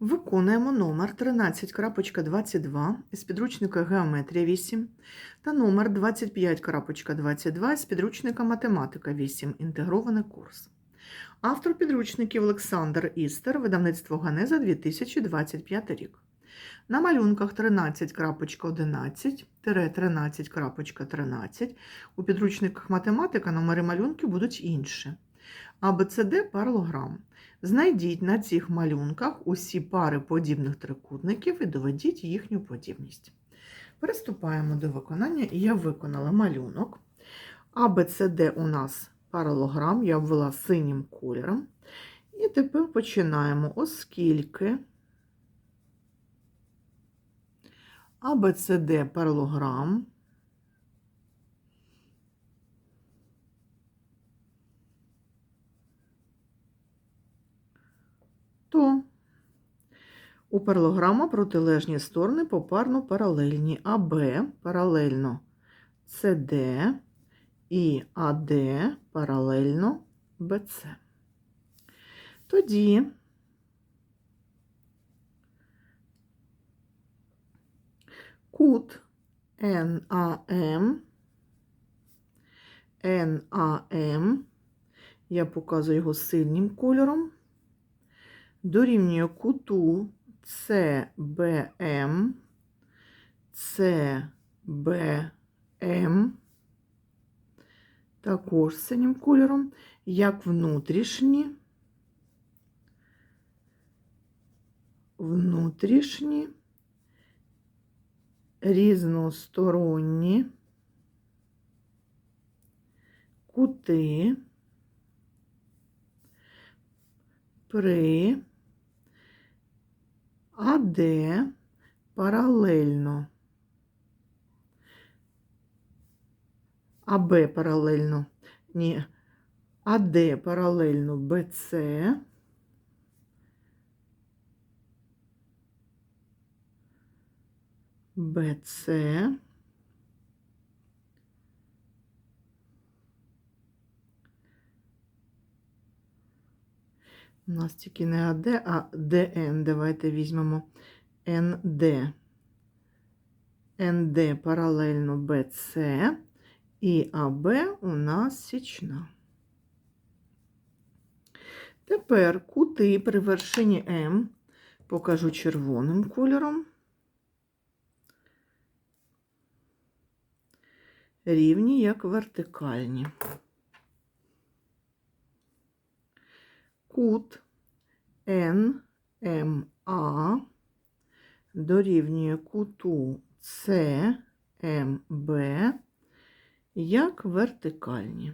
Виконуємо номер 13.22 із підручника Геометрія 8 та номер 25.22 з підручника Математика 8. Інтегрований курс. Автор підручників Олександр Істер, видавництво Ганеза 2025 рік. На малюнках 13.11-13.13 у підручниках математика номери малюнків будуть інші. АБЦД паралограм. Знайдіть на цих малюнках усі пари подібних трикутників і доведіть їхню подібність. Приступаємо до виконання. Я виконала малюнок. АБЦД у нас паралограм, я ввела синім кольором. І тепер починаємо, оскільки АБЦД паралограм. То у паралограма протилежні сторони попарно паралельні АБ паралельно СД і АД паралельно БЦ. Тоді кут НАМ, НАМ, я показую його синім кольором, дорівнює куту CBM, CBM, також синім кольором, як внутрішні, внутрішні, різносторонні кути при АД паралельно. АБ паралельно. Ні. АД паралельно БЦ. БЦ. У нас тільки не АД, а ДН. Давайте візьмемо НД. НД паралельно БЦ і АБ у нас січна. Тепер кути при вершині М покажу червоним кольором. Рівні як вертикальні. Кут НМА дорівнює куту СМБ як вертикальні.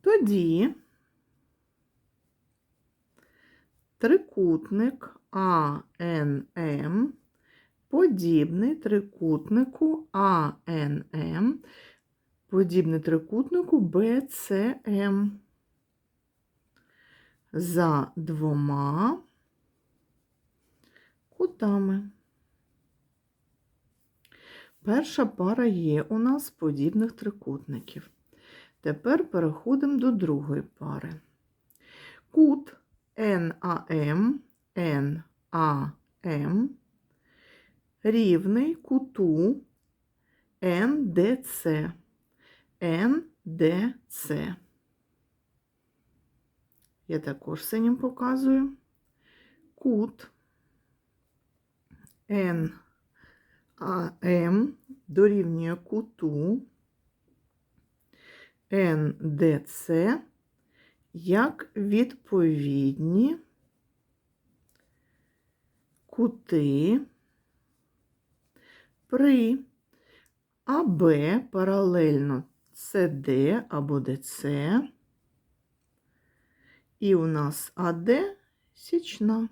Тоді трикутник АНМ подібний трикутнику АНМ подібне трикутнику BCM за двома кутами. Перша пара є у нас подібних трикутників. Тепер переходимо до другої пари. Кут НАМ, НАМ рівний куту НДЦ. НДЦ. Я також синім показую. Кут НАМ дорівнює куту НДЦ як відповідні кути при АБ паралельно СД або ДЦ. І у нас АД січна.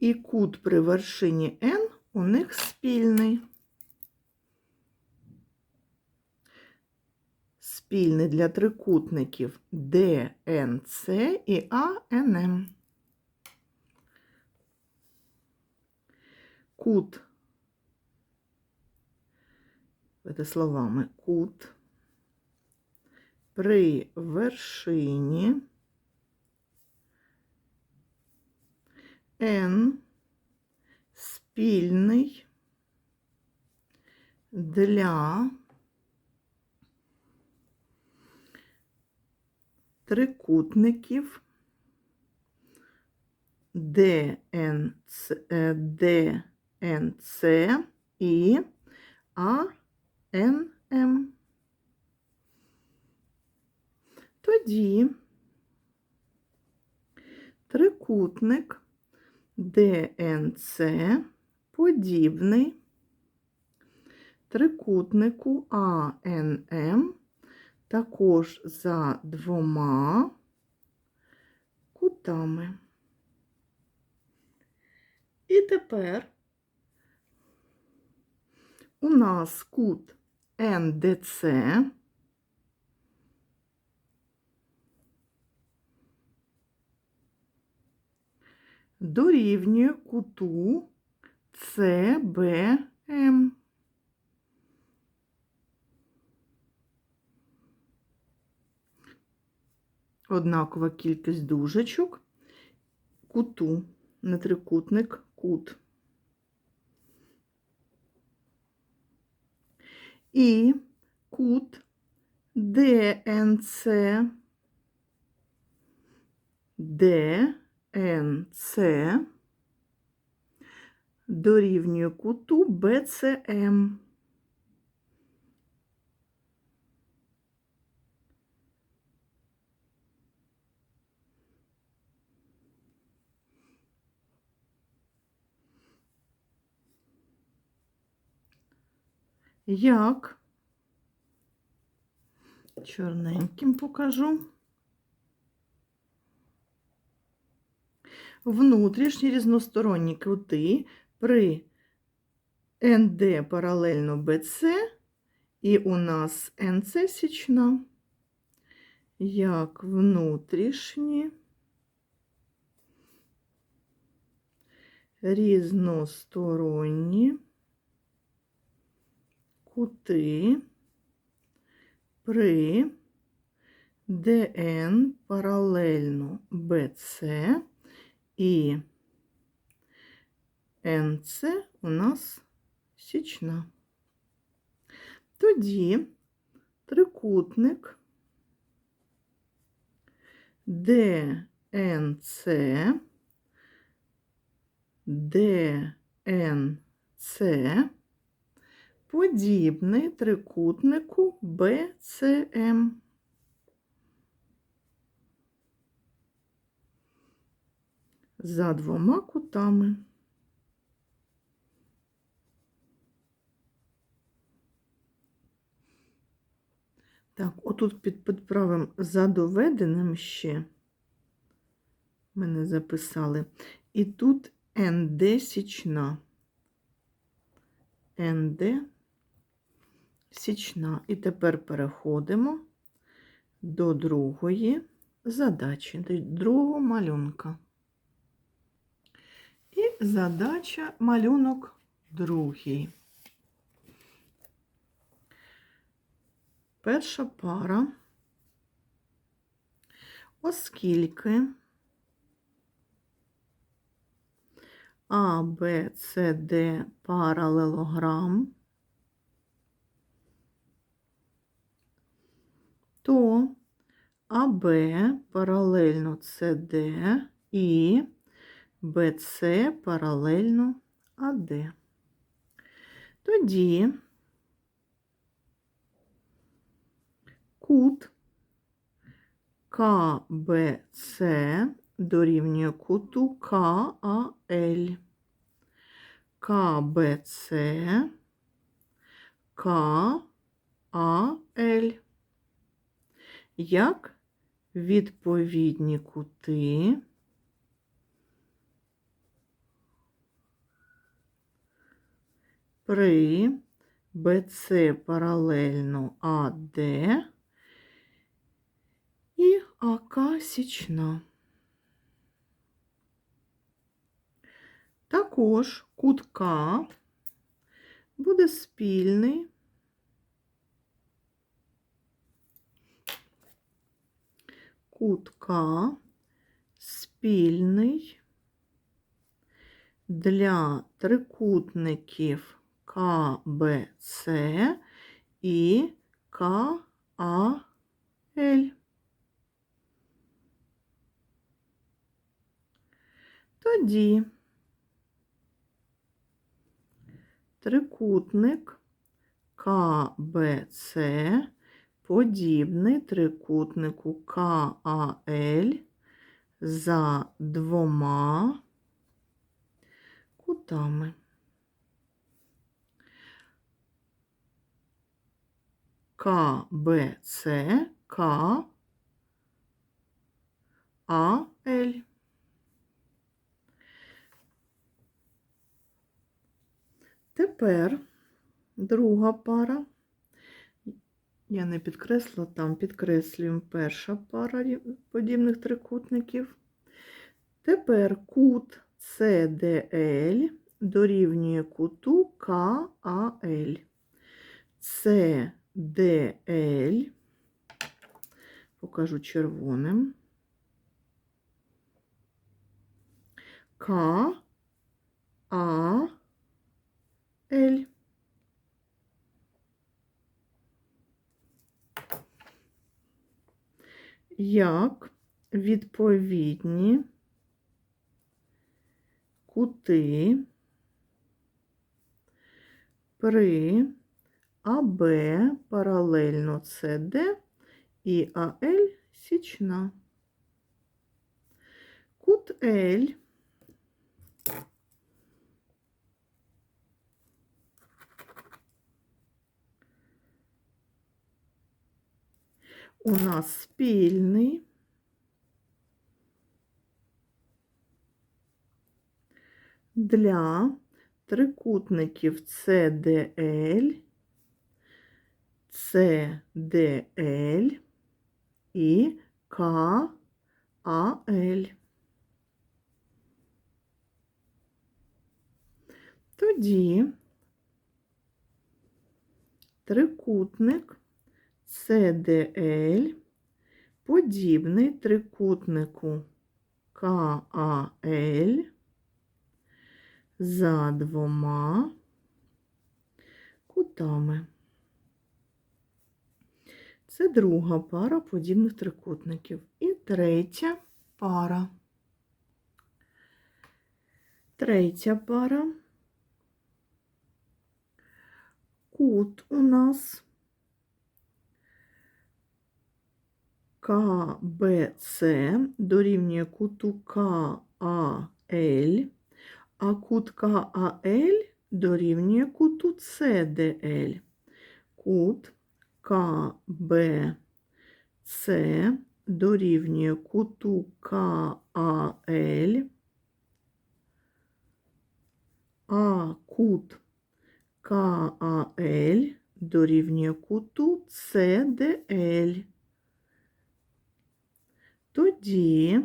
І кут при вершині N у них спільний. Спільний для трикутників ДНЦ і АНМ. Кут Давайте словами кут при вершині N спільний для трикутників ДНЦ, е, ДНЦ і АНМ. Тоді трикутник ДНЦ подібний трикутнику АНМ також за двома кутами. І тепер у нас кут НДЦ дорівнює куту ЦБМ. Однакова кількість дужечок, куту, не трикутник, кут. І кут ДНЦ, ДНЦ дорівнює куту БЦМ. Як? Чорненьким покажу. Внутрішні різносторонні кути при НД паралельно БЦ і у нас НЦ січна, як внутрішні різносторонні кути при ДН паралельно БЦ і НЦ у нас січна. Тоді трикутник ДНЦ, ДНЦ подібний трикутнику БЦМ. За двома кутами. Так, отут під підправим за доведеним ще мене записали. І тут НД січна. НД січна. І тепер переходимо до другої задачі, до другого малюнка. І задача малюнок другий. Перша пара, оскільки А, Б, С, Д паралелограм, то АБ паралельно СД і БЦ паралельно АД. Тоді кут КБЦ дорівнює куту КАЛ. КБЦ КАЛ. Як відповідні кути при БЦ паралельно АД і АК січна. Також кут К буде спільний кут К спільний для трикутників КБЦ і КАЛ. Тоді трикутник КБЦ подібний трикутнику КАЛ за двома кутами. КБЦ КАЛ. Тепер друга пара. Я не підкреслила, там підкреслюємо перша пара подібних трикутників. Тепер кут CDL дорівнює куту KAL. CDL, покажу червоним. KAL. Як відповідні кути при АБ паралельно СД і АЛ січна. Кут Л у нас спільний для трикутників CDL, CDL і KAL. Тоді трикутник CDL подібний трикутнику KAL за двома кутами. Це друга пара подібних трикутників. І третя пара. Третя пара. Кут у нас КБЦ дорівнює куту КАЛ, а кут КАЛ дорівнює куту СДЛ. Кут КБЦ дорівнює куту КАЛ, а кут КАЛ дорівнює куту СДЛ. Тоді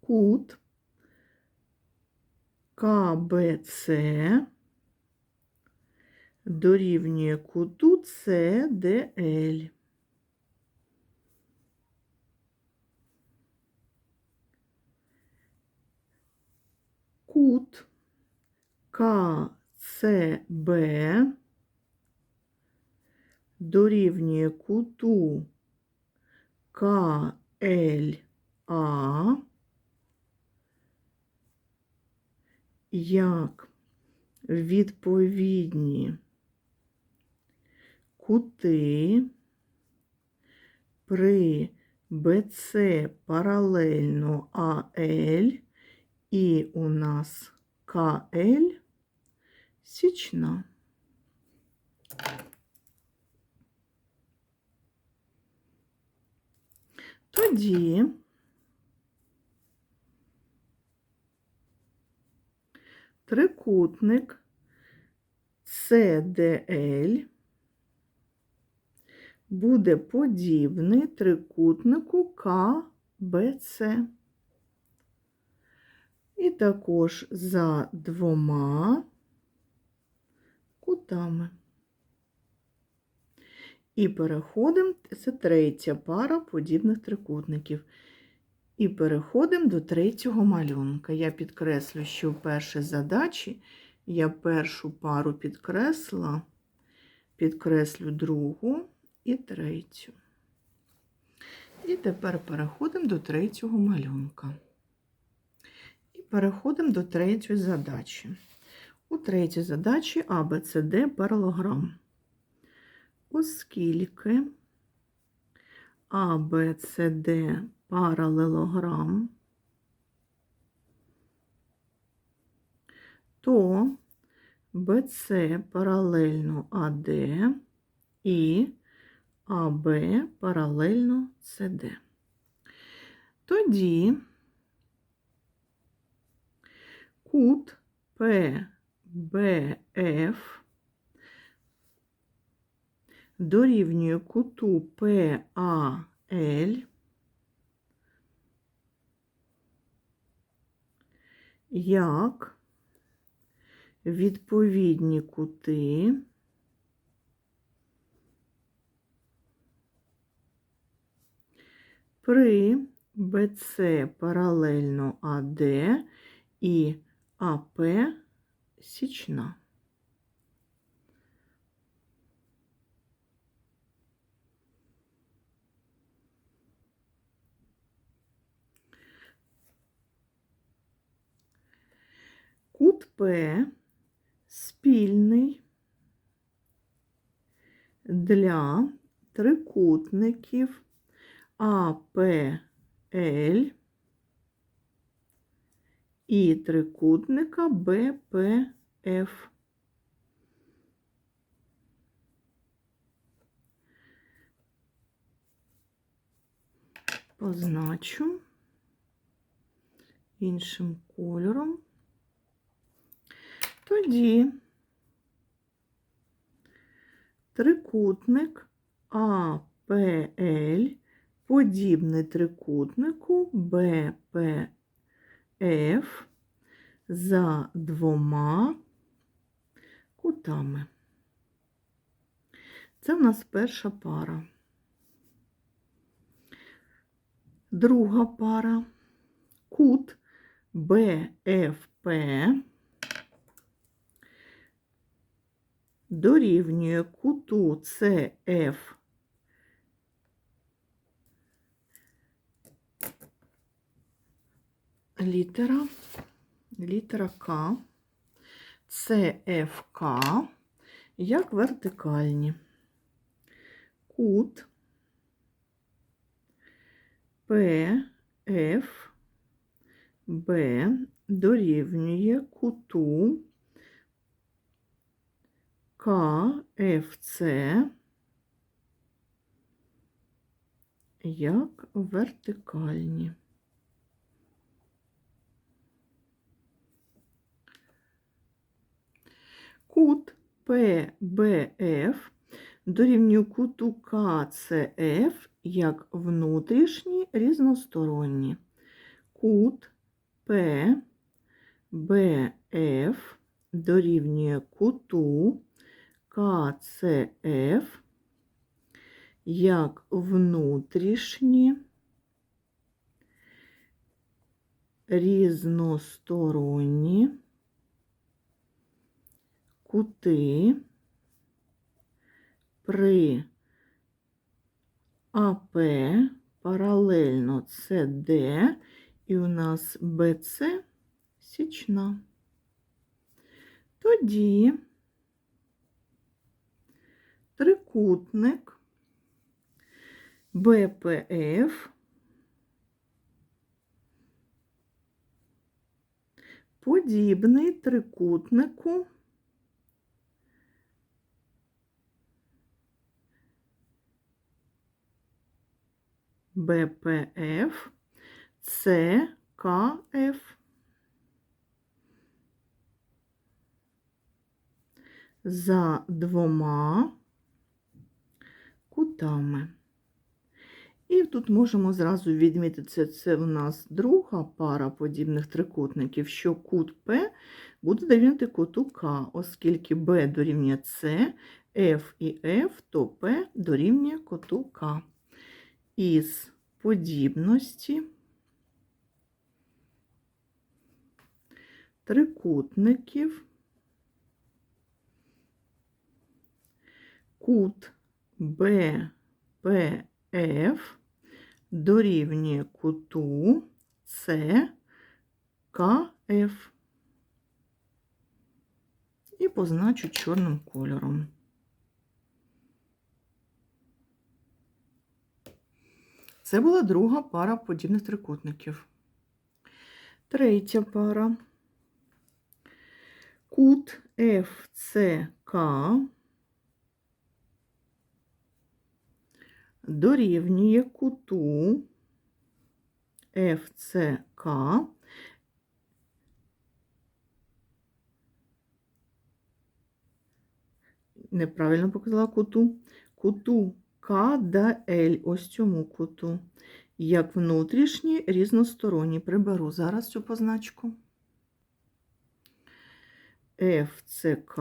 кут КБЦ дорівнює куту СДЛ. Кут КЦБ дорівнює куту КЛА як відповідні кути при БЦ паралельно АЛ і у нас КЛ січна. Тоді трикутник CDL буде подібний трикутнику КБЦ. І також за двома кутами. І переходимо, це третя пара подібних трикутників. І переходимо до третього малюнка. Я підкреслю, що в задачі я першу пару підкресла, підкреслю другу і третю. І тепер переходимо до третього малюнка. І переходимо до третьої задачі. У третій задачі А, Б, паралограм. Оскільки А, Б, С, Д паралелограм, то БЦ паралельно АД і АБ паралельно СД. Тоді кут ПБФ дорівнює куту ПАЛ як відповідні кути при БЦ паралельно АД і АП січна. Кут П спільний для трикутників АПЛ і трикутника БПФ. Позначу іншим кольором. Тоді трикутник АПЛ подібний трикутнику БПФ за двома кутами. Це в нас перша пара. Друга пара кут БФП дорівнює куту CF літера, літера К, ЦФК як вертикальні. Кут ПФ дорівнює куту КФЦ як вертикальні. Кут ПБФ дорівнює куту КЦФ як внутрішні різносторонні. Кут ПБФ дорівнює куту КЦФ як внутрішні різносторонні кути при АП паралельно СД і у нас БЦ січна. Тоді трикутник БПФ подібний трикутнику БПФ ЦКФ. За двома кутами. І тут можемо зразу відмітити, це, це в нас друга пара подібних трикутників, що кут П буде дорівнювати куту К, оскільки Б дорівнює С, F і F, то P дорівнює куту К. Із подібності трикутників кут BPF дорівнює куту CKF. І позначу чорним кольором. Це була друга пара подібних трикутників. Третя пара. Кут FCK дорівнює куту FCK неправильно показала куту, куту К да Л, ось цьому куту, як внутрішні різносторонні. Приберу зараз цю позначку. ФЦК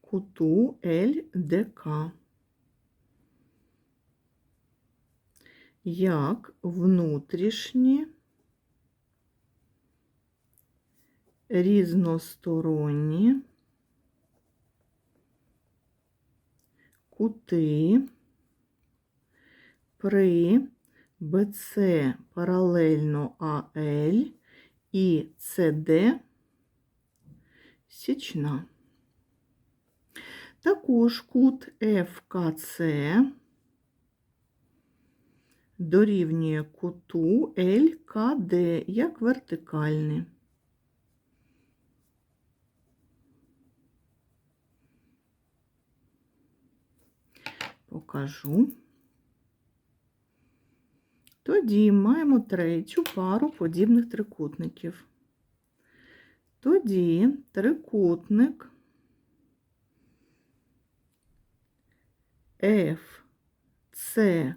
куту ЛДК. Як внутрішні різносторонні кути при БЦ паралельно АЛ і СД січна. Також кут ФКЦ дорівнює куту ЛКД як вертикальний. Покажу. Тоді маємо третю пару подібних трикутників. Тоді трикутник FCK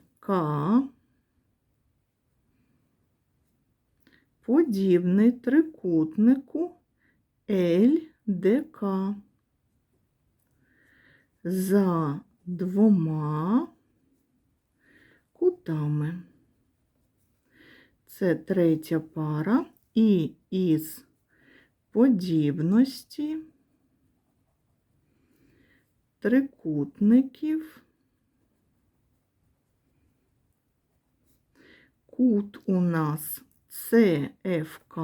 подібний трикутнику LDK за двома кутами. Це третя пара і із подібності трикутників кут у нас ЦФК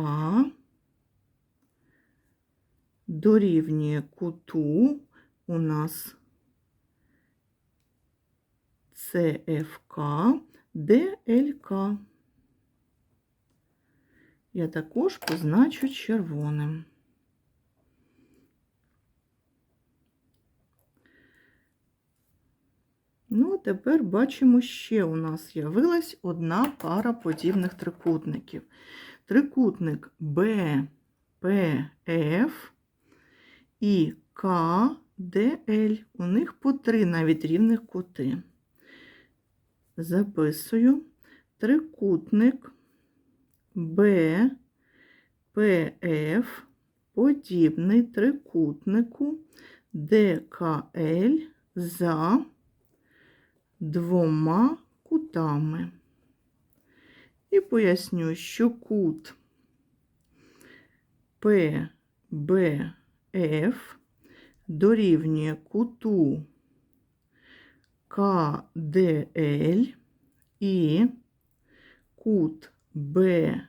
дорівнює куту у нас ЦФК ДЛК. Я також позначу червоним. Ну, тепер бачимо, ще у нас з'явилась одна пара подібних трикутників. Трикутник BPF і KDL. У них по три навіть рівних кути. Записую трикутник BPF подібний трикутнику ДКЛ за двома кутами. І поясню, що кут PBF дорівнює куту КДЛ і кут BPF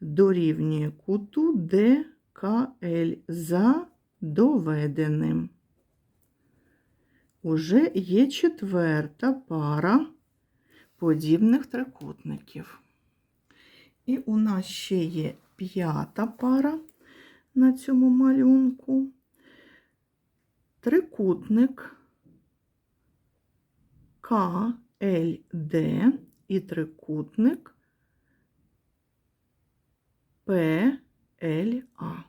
дорівнює куту ДКЛ за доведеним. Уже є четверта пара подібних трикутників. І у нас ще є п'ята пара на цьому малюнку. Трикутник КЛД і трикутник ПЛА.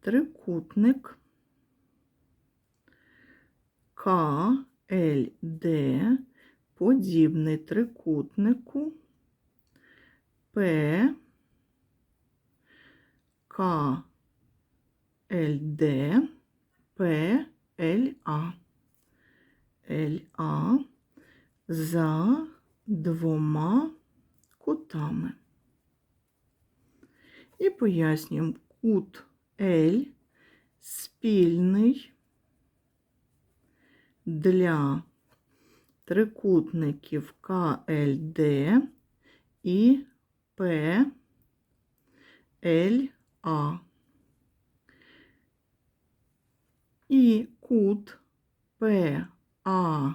Трикутник КЛД подібний трикутнику П К ЛД, ПЛА. ЛА за двома кутами. І пояснюємо кут L спільний для трикутників КЛД і ПЛА. І кут ПАЛ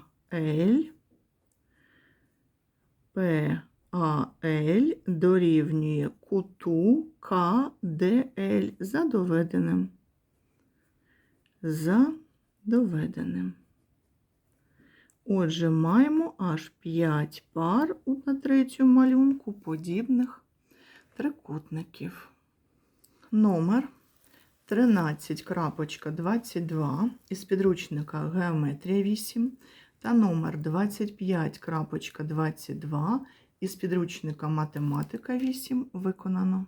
ПАЛ дорівнює куту КДЛ за доведеним. За доведеним. Отже, маємо аж 5 пар на третьому малюнку подібних трикутників. Номер 13.22 із підручника Геометрія 8 та номер 25.22 із підручника Математика 8 виконано.